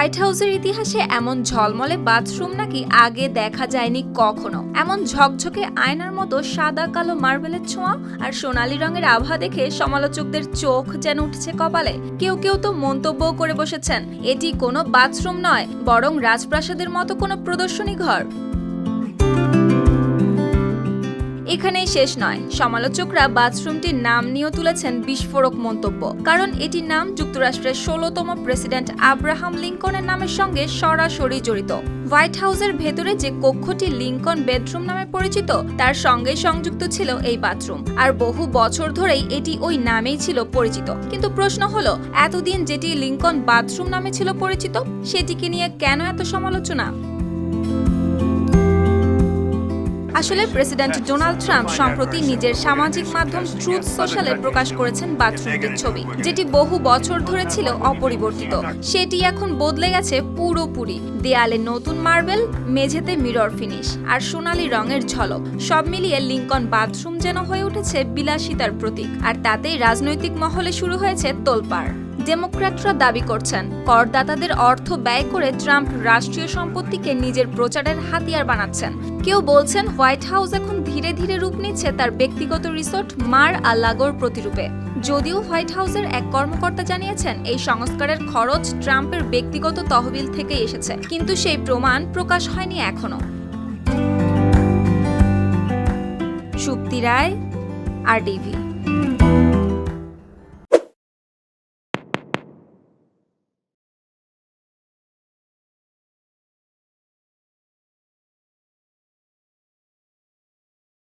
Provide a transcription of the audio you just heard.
White হাউসের ইতিহাসে এমন ঝলমলে বাথরুম নাকি আগে দেখা যায়নি কখনো? এমন ঝকঝকে আয়নার মতো সাদা কালো মার্বেলের ছোঁয়া আর সোনালি রঙের আভা দেখে সমালোচকদের চোখ যেন উঠছে কপালে। কেউ কেউ তো মন্তব্য করে বসেছেন, এটি কোনো বাথরুম নয়, বরং রাজপ্রাসাদের মতো কোনো প্রদর্শনী ঘর। এখানেই শেষ নয়। সমালোচকরা বাথরুমটির নাম নিয়েও তুলেছেন বিস্ফোরক মন্তব্য। কারণ এটির নাম যুক্তরাষ্ট্রের ষোলোতম প্রেসিডেন্ট আব্রাহাম লিঙ্কনের নামের সঙ্গে সরাসরি জড়িত। হোয়াইট হাউসের ভেতরে যে কক্ষটি লিঙ্কন বেডরুম নামে পরিচিত, তার সঙ্গে সংযুক্ত ছিল এই বাথরুম। আর বহু বছর ধরেই এটি ওই নামেই ছিল পরিচিত। কিন্তু প্রশ্ন হলো, এতদিন যেটি লিঙ্কন বাথরুম নামে ছিল পরিচিত, সেটিকে নিয়ে কেন এত সমালোচনা? আসলে প্রেসিডেন্ট ডোনাল্ড ট্রাম্প সম্প্রতি নিজের সামাজিক মাধ্যম ট্রুথ সোশ্যালে প্রকাশ করেছেন বাথরুমটির ছবি, যেটি বহু বছর ধরে ছিল অপরিবর্তিত। সেটি এখন বদলে গেছে পুরোপুরি। দেয়ালে নতুন মার্বেল, মেঝেতে মিরর ফিনিশ আর সোনালী রঙের ঝলক। সব মিলিয়ে লিঙ্কন বাথরুম যেন হয়ে উঠেছে বিলাসিতার প্রতীক, আর তাতেই রাজনৈতিক মহলে শুরু হয়েছে তোলপাড়। ডেমোক্র্যাটরা দাবি করছেন, করদাতাদের অর্থ ব্যয় করে ট্রাম্প রাষ্ট্রীয় সম্পত্তিকে নিজের প্রচারের হাতিয়ার বানাচ্ছেন। কেউ বলছেন হোয়াইট হাউস এখন ধীরে ধীরে রূপ নিচ্ছে তার ব্যক্তিগত রিসোর্ট মার আল্লাগোর প্রতিরূপে। যদিও হোয়াইট হাউসের এক কর্মকর্তা জানিয়েছেন, এই সংস্কারের খরচ ট্রাম্পের ব্যক্তিগত তহবিল থেকে এসেছে, কিন্তু সেই প্রমাণ প্রকাশ হয়নি এখনও। সুপ্তি রায়, আর ডিভি